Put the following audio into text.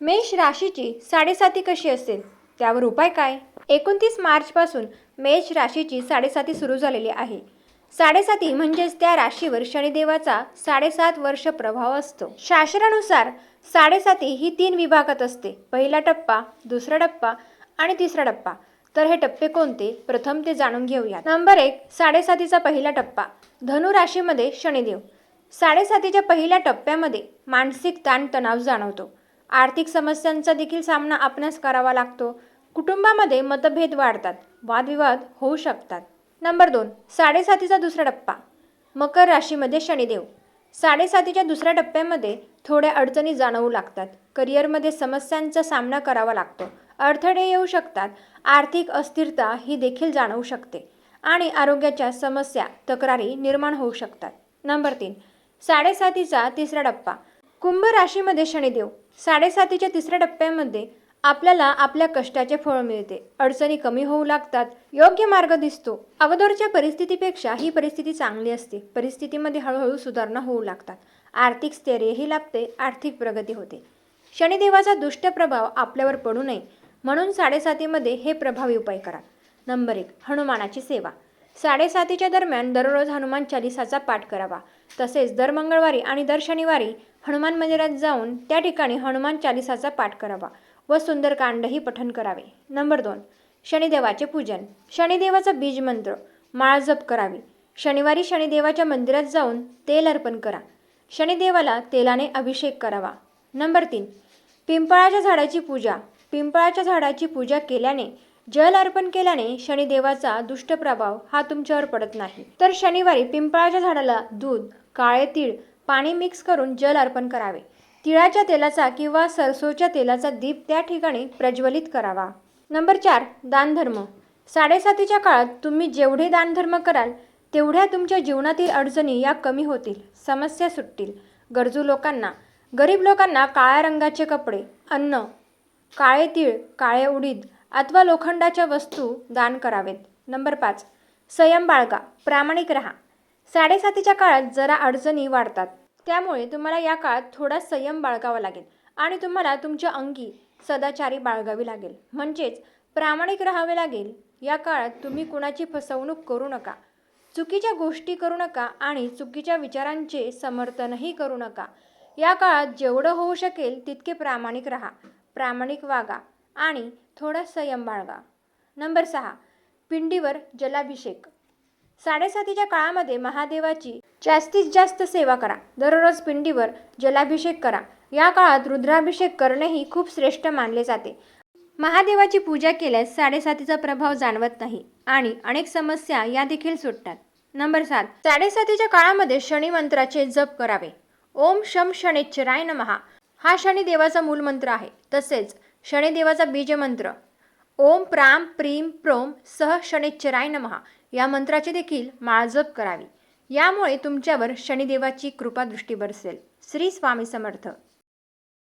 मेष राशीची साडेसाती कशी असेल? त्यावर उपाय काय? एकोणतीस मार्चपासून मेष राशीची साडेसाती सुरू झालेली आहे. साडेसाती म्हणजेच त्या राशीवर शनिदेवाचा साडेसात वर्ष प्रभाव असतो. शास्त्रानुसार साडेसाती ही तीन विभागात असते. पहिला टप्पा दुसरा टप्पा आणि तिसरा टप्पा. तर हे टप्पे कोणते? प्रथम ते जाणून घेऊया नंबर एक साडेसातीचा पहिला टप्पा. धनु राशीमध्ये शनिदेव. साडेसातीच्या पहिल्या टप्प्यामध्ये मानसिक ताणतणाव जाणवतो. आर्थिक समस्यांचा देखील सामना आपणास करावा लागतो. कुटुंबामध्ये मतभेद वाढतात. वादविवाद होऊ शकतात. नंबर दोन साडेसातीचा दुसरा टप्पा. मकर राशीमध्ये शनिदेव. साडेसातीच्या दुसऱ्या टप्प्यामध्ये थोड्या अडचणी जाणवू लागतात. करिअरमध्ये समस्यांचा सामना करावा लागतो. अडथळे येऊ शकतात. आर्थिक अस्थिरता ही देखील जाणवू शकते. आणि आरोग्याच्या समस्या तक्रारी निर्माण होऊ शकतात. नंबर तीन साडेसातीचा तिसरा टप्पा. कुंभ राशीमध्ये शनिदेव. साडेसातीच्या तिसऱ्या टप्प्यामध्ये आपल्याला आपल्या कष्टाचे फळ मिळते. अडचणी कमी होऊ लागतात. योग्य मार्ग दिसतो. अगोदरच्या परिस्थितीपेक्षा ही परिस्थिती चांगली असते. परिस्थितीमध्ये हळूहळू सुधारणा होऊ लागतात. आर्थिक स्थैर्यही लाभते. आर्थिक प्रगती होते. शनिदेवाचा दुष्ट प्रभाव आपल्यावर पडू नये. म्हणून साडेसातीमध्ये हे प्रभावी उपाय करा. नंबर एक हनुमानाची सेवा. साडेसातीच्या दरम्यान दररोज हनुमान चालिसाचा पाठ करावा. तसेच दर मंगळवारी आणि दर शनिवारी हनुमान मंदिरात जाऊन त्या ठिकाणी हनुमान चालिसाचा पाठ करावा व सुंदरकांडही पठन करावे. नंबर दोन शनिदेवाचे पूजन. शनिदेवाचा बीज मंत्र माळ जप करावी. शनिवारी शनिदेवाच्या मंदिरात जाऊन तेल अर्पण करा. शनिदेवाला तेलाने अभिषेक करावा. नंबर तीन पिंपळाच्या झाडाची पूजा. पिंपळाच्या झाडाची पूजा केल्याने जल अर्पण केल्याने शनिदेवाचा दुष्ट प्रभाव हा तुमच्यावर पडत नाही. तर शनिवारी पिंपळाच्या झाडाला दूध काळे तीळ पाणी मिक्स करून जल अर्पण करावे. तिळाच्या तेलाचा किंवा सरसोच्या तेलाचा दीप त्या ठिकाणी प्रज्वलित करावा. नंबर चार दानधर्म. साडेसातीच्या काळात तुम्ही जेवढे दानधर्म कराल तेवढ्या तुमच्या जीवनातील अडचणी या कमी होतील समस्या सुटतील. गरजू लोकांना गरीब लोकांना काळ्या रंगाचे कपडे अन्न काळे तीळ काळे उडीद अथवा लोखंडाच्या वस्तू दान करावेत. नंबर पाच. संयम बाळगा. प्रामाणिक राहा. साडेसातीच्या काळात जरा अडचणी वाढतात. त्यामुळे तुम्हाला या काळात थोडा संयम बाळगावा लागेल आणि तुम्हाला तुमच्या अंगी सदाचारी बाळगावी लागेल. म्हणजेच प्रामाणिक राहावे लागेल. या काळात तुम्ही कुणाची फसवणूक करू नका. चुकीच्या गोष्टी करू नका आणि चुकीच्या विचारांचे समर्थनही करू नका. या काळात जेवढं होऊ शकेल तितके प्रामाणिक राहा. प्रामाणिक वागा आणि थोडा संयम बाळगा. नंबर सहा पिंडीवर जलाभिषेक. साडेसातीच्या काळामध्ये महादेवाची जास्तीत जास्त सेवा करा. दररोज पिंडीवर जलाभिषेक करा. या काळात रुद्राभिषेक करणेही खूप श्रेष्ठ मानले जाते. महादेवाची पूजा केल्यास साडेसातीचा प्रभाव जाणवत नाही आणि अनेक समस्या या देखील सुटतात. नंबर सात साडेसातीच्या काळामध्ये शनी मंत्राचे जप करावे. ओम शम शनेश्वराय नमहा हा शनिदेवाचा मूल मंत्र आहे. तसेच शनिदेवाचा बीजमंत्र ओम प्राम प्रीम प्रोम सह शनिश्चराय नमहा या मंत्राची देखील माळजप करावी. यामुळे तुमच्यावर शनिदेवाची कृपा दृष्टी बरसेल. श्री स्वामी समर्थ.